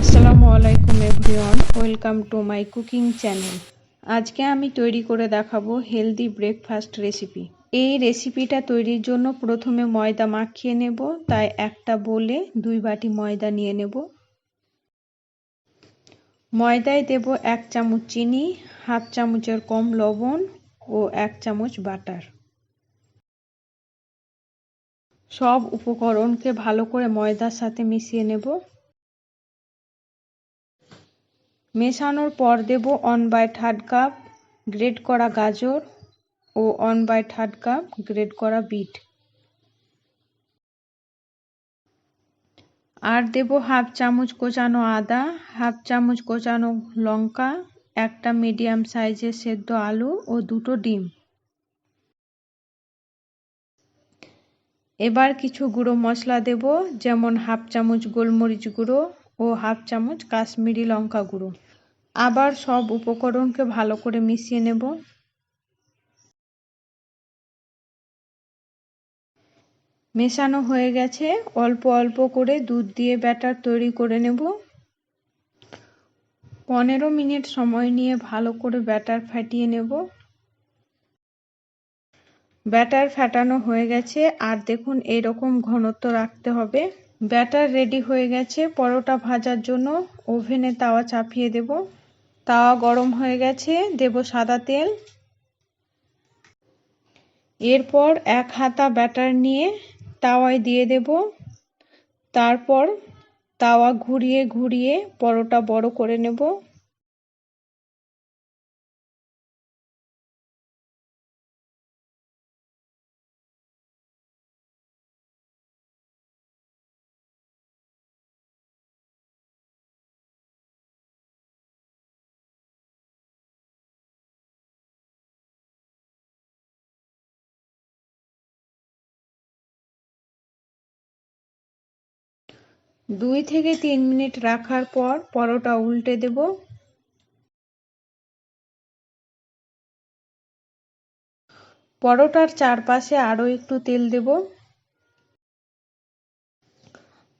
আসসালামু আলাইকুম everyone, welcome to my cooking channel. আজকে আমি তৈরি করে দেখাবো হেলদি ব্রেকফাস্ট রেসিপি। এই রেসিপিটা তৈরির জন্য প্রথমে ময়দা মাখিয়ে নেব, তাই একটা বলে দুই বাটি ময়দা নিয়ে নেব। ময়দায় দেব এক চামচ চিনি, হাফ চামচের কম লবণ ও এক চামচ বাটার। সব উপকরণকে ভালো করে ময়দার সাথে মিশিয়ে নেব। মেশানোর পর দেব one by third cup grade করা গাজর ও one by third cup grade করা বিট। আর দেব হাফ চামচ কোচানো আদা, হাফ চামচ কোচানো লঙ্কা, একটা মিডিয়াম সাইজের সেদ্ধ আলু ও দুটো ডিম। এবার কিছু গুঁড়ো মশলা দেব, যেমন হাফ চামচ গোলমরিচ গুঁড়ো ও হাফ চামচ কাশ্মীরি লঙ্কা গুঁড়ো। আবার সব উপকরণকে ভালো করে মিশিয়ে নেব। মেশানো হয়ে গেছে। অল্প অল্প করে দুধ দিয়ে ব্যাটার তৈরি করে নেব। পনেরো মিনিট সময় নিয়ে ভালো করে ব্যাটার ফাটিয়ে নেব। ব্যাটার ফাটানো হয়ে গেছে। আর দেখুন, এরকম ঘনত্ব রাখতে হবে। ব্যাটার রেডি হয়ে গেছে। পরোটা ভাজার জন্য ওভেনে তাওয়া চাপিয়ে দেব। তাওয়া গরম হয়ে গেছে, দেব সাদা তেল। এরপর এক হাতা ব্যাটার নিয়ে তাওয়ায় দিয়ে দেব। তারপর তাওয়া ঘুরিয়ে ঘুরিয়ে পরোটা বড় করে নেব। দুই থেকে তিন মিনিট রাখার পর পরোটা উল্টে দেব। পরোটার চারপাশে আরও একটু তেল দেব।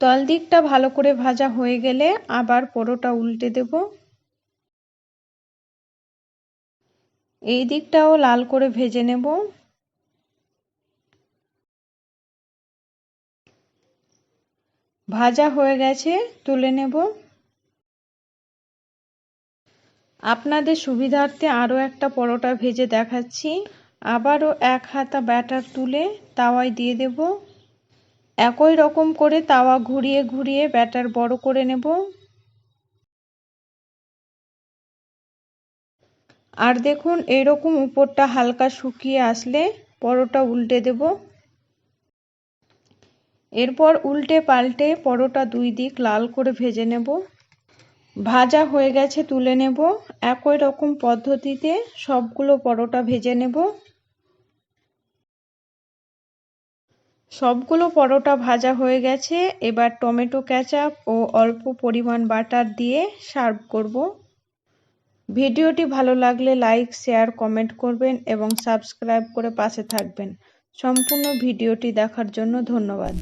তল দিকটা ভালো করে ভাজা হয়ে গেলে আবার পরোটা উল্টে দেব। এই দিকটাও লাল করে ভেজে নেব। ভাজা হয়ে গেছে, তুলে নেব। আপনাদের সুবিধার্থে আরও একটা পরোটা ভেজে দেখাচ্ছি। আবারও এক হাতা ব্যাটার তুলে তাওয়ায় দিয়ে দেব। একই রকম করে তাওয়া ঘুরিয়ে ঘুরিয়ে ব্যাটার বড় করে নেব। আর দেখুন, এরকম উপরটা হালকা শুকিয়ে আসলে পরোটা উল্টে দেবো। এরপর উল্টে পাল্টে পরোটা দুই দিক লাল করে ভেজে নেব। ভাজা হয়ে গেছে তুলে নেব। একই রকম পদ্ধতিতে সবগুলো পরোটা ভেজে নেব। সবগুলো পরোটা ভাজা হয়ে গেছে। এবার টমেটো ক্যাচাপ ও অল্প পরিমাণ বাটার দিয়ে সার্ভ করব। ভিডিওটি ভালো লাগলে লাইক, শেয়ার, কমেন্ট করবেন এবং সাবস্ক্রাইব করে পাশে থাকবেন। সম্পূর্ণ ভিডিওটি দেখার জন্য ধন্যবাদ।